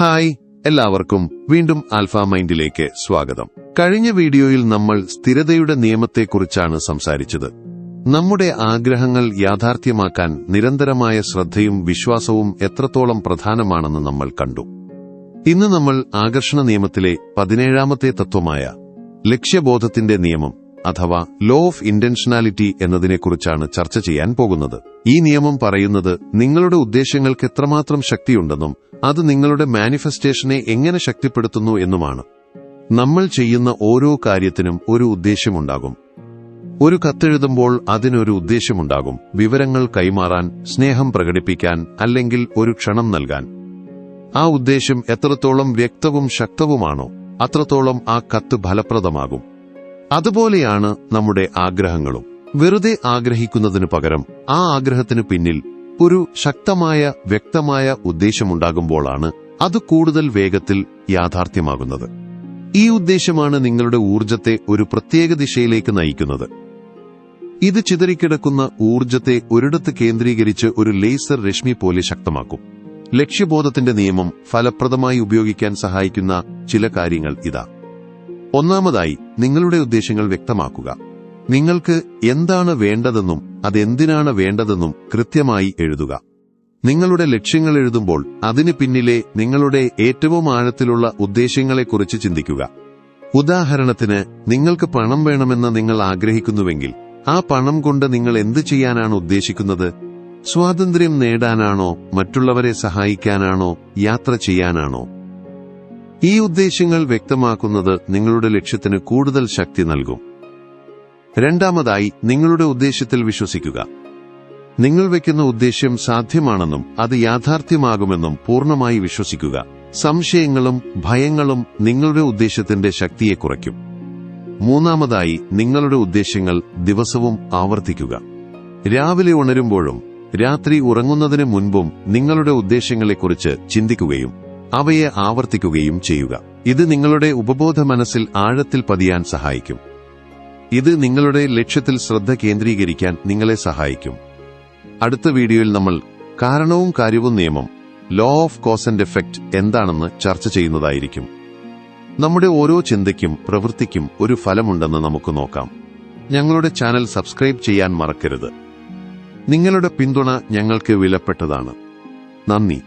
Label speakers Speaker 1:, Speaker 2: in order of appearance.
Speaker 1: Hi എല്ലാവർക്കും വീണ്ടും alpha മൈൻഡിലേക്ക് സ്വാഗതം. കഴിഞ്ഞ വീഡിയോയിൽ നമ്മൾ സ്ഥിരതയുടെ നിയമത്തെക്കുറിച്ചാണ് സംസാരിച്ചത്. നമ്മുടെ ആഗ്രഹങ്ങൾ യാഥാർത്ഥ്യമാക്കാൻ നിരന്തരമായ ശ്രദ്ധയും വിശ്വാസവും എത്രത്തോളം പ്രധാനമാണെന്ന് നമ്മൾ കണ്ടു. ഇന്ന് നമ്മൾ ആകർഷണ നിയമത്തിലെ പതിനേഴാമത്തെ തത്വമായ ലക്ഷ്യബോധത്തിന്റെ നിയമം അഥവാ ലോ ഓഫ് ഇന്റൻഷനാലിറ്റി എന്നതിനെക്കുറിച്ചാണ് ചർച്ച ചെയ്യാൻ പോകുന്നത്. ഈ നിയമം പറയുന്നത് നിങ്ങളുടെ ഉദ്ദേശങ്ങൾക്ക് എത്രമാത്രം ശക്തിയുണ്ടെന്നും അത് നിങ്ങളുടെ മാനിഫെസ്റ്റേഷനെ എങ്ങനെ ശക്തിപ്പെടുത്തുന്നു എന്നുമാണ്. നമ്മൾ ചെയ്യുന്ന ഓരോ കാര്യത്തിനും ഒരു ഉദ്ദേശ്യമുണ്ടാകും. ഒരു കത്തെഴുതുമ്പോൾ അതിനൊരു ഉദ്ദേശ്യമുണ്ടാകും. വിവരങ്ങൾ കൈമാറാൻ സ്നേഹം പ്രകടിപ്പിക്കാൻ അല്ലെങ്കിൽ ഒരു ക്ഷണം നൽകാൻ. ആ ഉദ്ദേശ്യം എത്രത്തോളം വ്യക്തവും ശക്തവുമാണോ അത്രത്തോളം ആ കത്ത് ഫലപ്രദമാകും. അതുപോലെയാണ് നമ്മുടെ ആഗ്രഹങ്ങളും. വെറുതെ ആഗ്രഹിക്കുന്നതിനു പകരം ആ ആഗ്രഹത്തിന് പിന്നിൽ ഒരു ശക്തമായ വ്യക്തമായ ഉദ്ദേശമുണ്ടാകുമ്പോഴാണ് അത് കൂടുതൽ വേഗത്തിൽ യാഥാർത്ഥ്യമാകുന്നത്. ഈ ഉദ്ദേശമാണ് നിങ്ങളുടെ ഊർജത്തെ ഒരു പ്രത്യേക ദിശയിലേക്ക് നയിക്കുന്നത്. ഇത് ചിതറിക്കിടക്കുന്ന ഊർജത്തെ ഒരിടത്ത് കേന്ദ്രീകരിച്ച് ഒരു ലേസർ രശ്മി പോലെ ശക്തമാക്കും. ലക്ഷ്യബോധത്തിന്റെ നിയമം ഫലപ്രദമായി ഉപയോഗിക്കാൻ സഹായിക്കുന്ന ചില കാര്യങ്ങൾ ഇതാ. ഒന്നാമതായി നിങ്ങളുടെ ഉദ്ദേശങ്ങൾ വ്യക്തമാക്കുക. നിങ്ങൾക്ക് എന്താണ് വേണ്ടതെന്നും അതെന്തിനാണ് വേണ്ടതെന്നും കൃത്യമായി എഴുതുക. നിങ്ങളുടെ ലക്ഷ്യങ്ങൾ എഴുതുമ്പോൾ അതിന് പിന്നിലെ നിങ്ങളുടെ ഏറ്റവും ആഴത്തിലുള്ള ഉദ്ദേശങ്ങളെക്കുറിച്ച് ചിന്തിക്കുക. ഉദാഹരണത്തിന് നിങ്ങൾക്ക് പണം വേണമെന്ന് നിങ്ങൾ ആഗ്രഹിക്കുന്നുവെങ്കിൽ ആ പണം കൊണ്ട് നിങ്ങൾ എന്ത് ചെയ്യാനാണ് ഉദ്ദേശിക്കുന്നത്? സ്വാതന്ത്ര്യം നേടാനാണോ? മറ്റുള്ളവരെ സഹായിക്കാനാണോ? യാത്ര ചെയ്യാനാണോ? ഈ ഉദ്ദേശ്യങ്ങൾ വ്യക്തമാക്കുന്നത് നിങ്ങളുടെ ലക്ഷ്യത്തിന് കൂടുതൽ ശക്തി നൽകും. രണ്ടാമതായി നിങ്ങളുടെ ഉദ്ദേശ്യത്തിൽ വിശ്വസിക്കുക. നിങ്ങൾ വെക്കുന്ന ഉദ്ദേശ്യം സാധ്യമാണെന്നും അത് യാഥാർത്ഥ്യമാകുമെന്നും പൂർണമായി വിശ്വസിക്കുക. സംശയങ്ങളും ഭയങ്ങളും നിങ്ങളുടെ ഉദ്ദേശ്യത്തിന്റെ ശക്തിയെ കുറയ്ക്കും. മൂന്നാമതായി നിങ്ങളുടെ ഉദ്ദേശ്യങ്ങൾ ദിവസവും ആവർത്തിക്കുക. രാവിലെ ഉണരുമ്പോഴും രാത്രി ഉറങ്ങുന്നതിന് മുൻപും നിങ്ങളുടെ ഉദ്ദേശ്യങ്ങളെക്കുറിച്ച് ചിന്തിക്കുകയും അവയെ ആവർത്തിക്കുകയും ചെയ്യുക. ഇത് നിങ്ങളുടെ ഉപബോധ മനസ്സിൽ ആഴത്തിൽ പതിയാൻ സഹായിക്കും. ഇത് നിങ്ങളുടെ ലക്ഷ്യത്തിൽ ശ്രദ്ധ കേന്ദ്രീകരിക്കാൻ നിങ്ങളെ സഹായിക്കും. അടുത്ത വീഡിയോയിൽ നമ്മൾ കാരണവും കാര്യവും നിയമം law of cause and effect എന്താണെന്ന് ചർച്ച ചെയ്യുന്നതായിരിക്കും. നമ്മുടെ ഓരോ ചിന്തയ്ക്കും പ്രവൃത്തിക്കും ഒരു ഫലമുണ്ടെന്ന് നമുക്ക് നോക്കാം. ഞങ്ങളുടെ ചാനൽ സബ്സ്ക്രൈബ് ചെയ്യാൻ മറക്കരുത്. നിങ്ങളുടെ പിന്തുണ ഞങ്ങൾക്ക് വിലപ്പെട്ടതാണ്. നന്ദി.